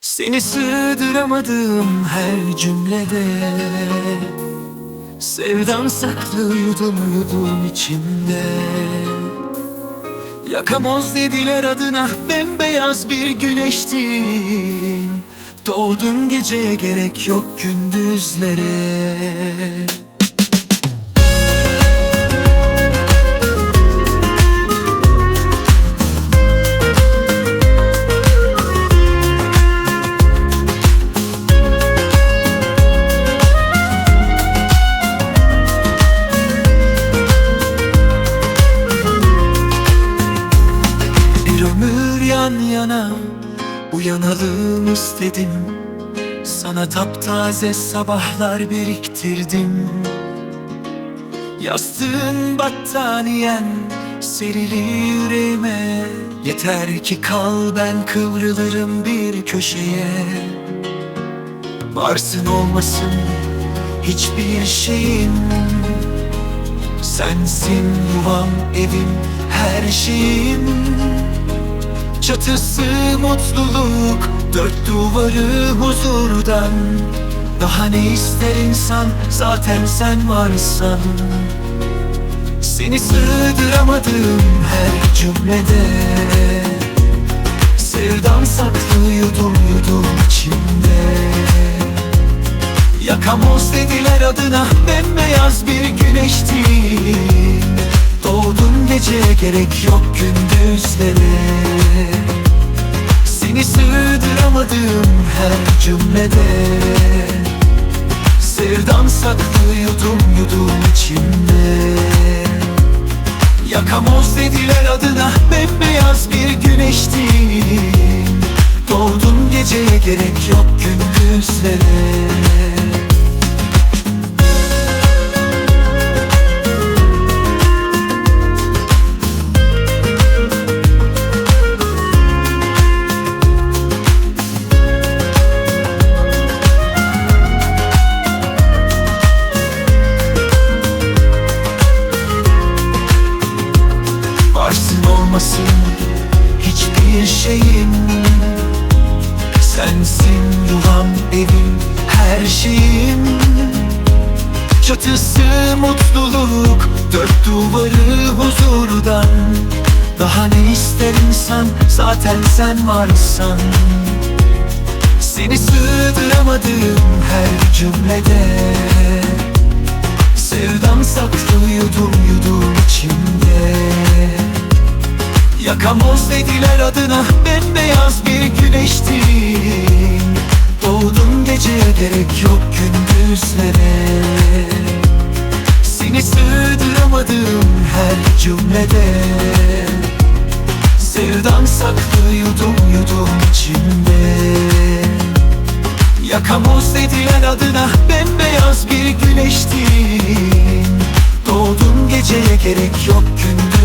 Seni sığdıramadım her cümlede Sevdan saklı yudum yudum içimde Yakamoz dediler adına bembeyaz bir güneştin Doğdun geceye gerek yok gündüzlere uyanalım istedim. Sana taptaze sabahlar biriktirdim. Yastığın battaniyen serili yüreğime. Yeter ki kal ben kıvrılırım bir köşeye. Varsın olmasın hiçbir şeyim. Sensin yuvam, evim, her şeyim Çatısı mutluluk, dört duvarı huzurdan. Daha ne ister insan, zaten sen varsan. Seni sığdıramadım her cümlede. Sevdan saklı yudum yudum içimde. Yakamoz dediler adına bembeyaz bir güneştin Doğdun geceye gerek yok gündüzlere cümlede. Sevdan saklı yudum yudum içimde. Yakamoz dediler adına bembeyaz olmasın hiçbir şeyim. Sensin yuvam, evim, her şeyim. Çatısı mutluluk, dört duvarı huzurdan. Daha ne ister insan, zaten sen varsan. Seni sığdıramadım her cümlede Yakamoz dediler adına bembeyaz bir güneştin Doğdun geceye gerek yok gündüzlere. Seni sığdıramadım her cümlede. Sevdan saklı yudum yudum içimde. Yakamoz dediler adına bembeyaz bir güneştin Doğdun geceye gerek yok gündüzlere